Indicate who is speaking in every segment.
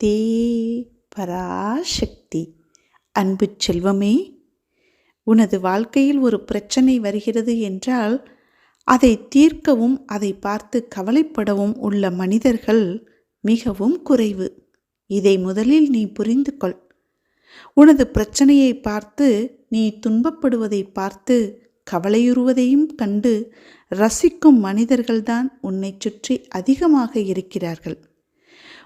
Speaker 1: சக்தி பராசக்தி. அன்பு செல்வமே உனது வாழ்க்கையில் ஒரு பிரச்சனை வருகிறது என்றால் அதை தீர்க்கவும் அதை பார்த்து கவலைப்படவும் உள்ள மனிதர்கள் மிகவும் குறைவு. இதை முதலில் நீ புரிந்து கொள் உனது பிரச்சனையை பார்த்து நீ துன்பப்படுவதை பார்த்து கவலையுறுவதையும் கண்டு ரசிக்கும் மனிதர்கள்தான் உன்னை சுற்றி அதிகமாக இருக்கிறார்கள்.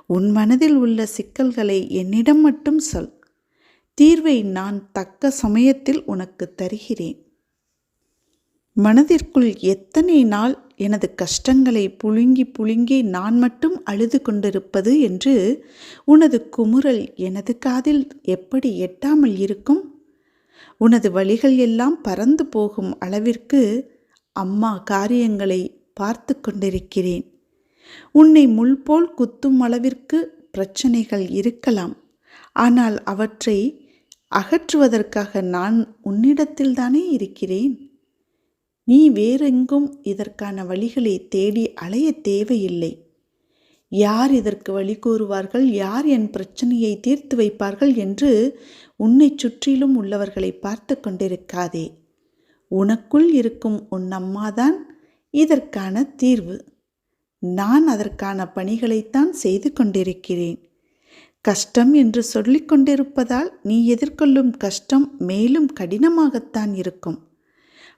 Speaker 1: உன் மனதில் உள்ள சிக்கல்களை என்னிடம் மட்டும் சொல். தீர்வை நான் தக்க சமயத்தில் உனக்கு தருகிறேன். மனதிற்குள் எத்தனை நாள் எனது கஷ்டங்களை புழுங்கி புழுங்கி நான் மட்டும் அழுது கொண்டிருப்பது என்று உனது குமுறல் எனது காதில் எப்படி எட்டாமல் இருக்கும்? உனது வழிகள் எல்லாம் பறந்து போகும் அளவிற்கு அம்மா காரியங்களை பார்த்து கொண்டிருக்கிறேன். உன்னை முள்போல் குத்தும் அளவிற்கு பிரச்சனைகள் இருக்கலாம். ஆனால் அவற்றை அகற்றுவதற்காக நான் உன்னிடத்தில்தானே இருக்கிறேன்? நீ வேறெங்கும் இதற்கான வழிகளை தேடி அலைய தேவையில்லை. யார் இதற்கு வழி கூறுவார்கள்? யார் என் பிரச்சனையை தீர்த்து வைப்பார்கள் என்று உன்னை சுற்றிலும் உள்ளவர்களை பார்த்து கொண்டிருக்காதே. உனக்குள் இருக்கும் உன் அம்மாதான் இதற்கான தீர்வு. நான் அதற்கான பணிகளைத்தான் செய்து கொண்டிருக்கிறேன். கஷ்டம் என்று சொல்லிக் கொண்டிருப்பதால் நீ எதிர்கொள்ளும் கஷ்டம் மேலும் கடினமாகத்தான் இருக்கும்.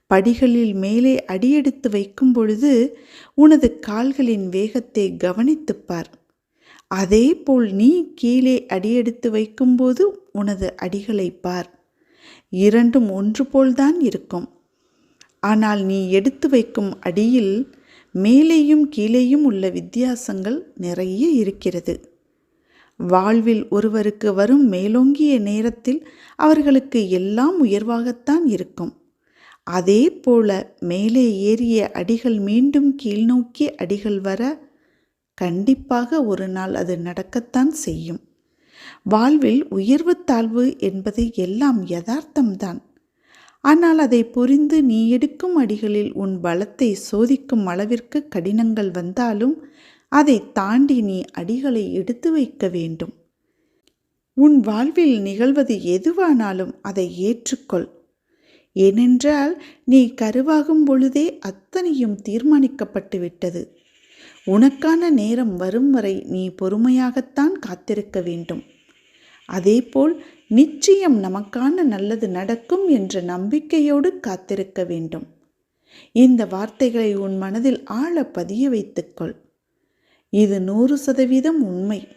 Speaker 1: படிகளில் மேலே அடியெடுத்து வைக்கும் பொழுது உனது கால்களின் வேகத்தை கவனித்துப் பார். அதே போல் நீ கீழே அடியெடுத்து வைக்கும்போது உனது அடிகளை பார். இரண்டும் ஒன்று போல்தான் இருக்கும். ஆனால் நீ எடுத்து வைக்கும் அடியில் மேலேயும் கீழேயும் உள்ள வித்தியாசங்கள் நிறைய இருக்கிறது. வாழ்வில் ஒருவருக்கு வரும் மேலோங்கிய நேரத்தில் அவர்களுக்கு எல்லாம் உயர்வாகத்தான் இருக்கும். அதே போல மேலே ஏறிய அடிகள் மீண்டும் கீழ்நோக்கிய அடிகள் வர கண்டிப்பாக ஒரு நாள் அது நடக்கத்தான் செய்யும். வாழ்வில் உயர்வு தாழ்வு என்பது எல்லாம் யதார்த்தம்தான். ஆனால் அதை புரிந்து நீ எடுக்கும் அடிகளில் உன் பலத்தை சோதிக்கும் அளவிற்கு கடினங்கள் வந்தாலும் அதை தாண்டி நீ அடிகளை எடுத்து வைக்க வேண்டும். உன் வாழ்வில் நிகழ்வது எதுவானாலும் அதை ஏற்றுக்கொள். ஏனென்றால் நீ கருவாகும் பொழுதே அத்தனையும் தீர்மானிக்கப்பட்டு விட்டது. உனக்கான நேரம் வரும் வரை நீ பொறுமையாகத்தான் காத்திருக்க வேண்டும். அதேபோல் நிச்சயம் நமக்கான நல்லது நடக்கும் என்ற நம்பிக்கையோடு காத்திருக்க வேண்டும். இந்த வார்த்தைகளை உன் மனதில் ஆழ பதிய வைத்துக்கொள். இது நூறு சதவீதம் உண்மை.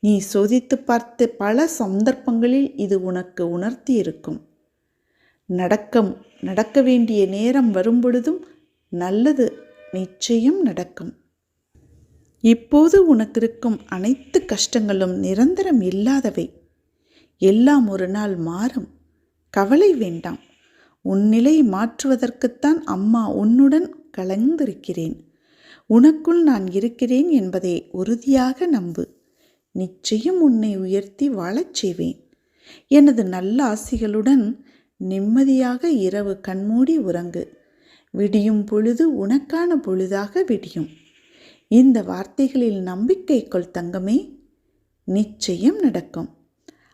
Speaker 1: நீ சோதித்து பார்த்த பல சந்தர்ப்பங்களில் இது உனக்கு உணர்த்தி இருக்கும் நடக்கம் நடக்க வேண்டிய நேரம் வரும்பொழுதும் நல்லது நிச்சயம் நடக்கும். இப்போது உனக்கு இருக்கும் அனைத்து கஷ்டங்களும் நிரந்தரம் இல்லாதவை. எல்லாம் ஒரு நாள் மாறும். கவலை வேண்டாம். உன் நிலை மாற்றுவதற்குத்தான் அம்மா உன்னுடன் கலந்திருக்கிறேன். உனக்குள் நான் இருக்கிறேன் என்பதை உறுதியாக நம்பு. நிச்சயம் உன்னை உயர்த்தி வாழச் செய்வேன். எனது நல்ல ஆசிகளுடன் நிம்மதியாக இரவு கண்மூடி உறங்கு. விடியும் பொழுது உனக்கான பொழுதாக விடியும். இந்த வார்த்தைகளில் நம்பிக்கை கொள் தங்கமே. நிச்சயம் நடக்கும்.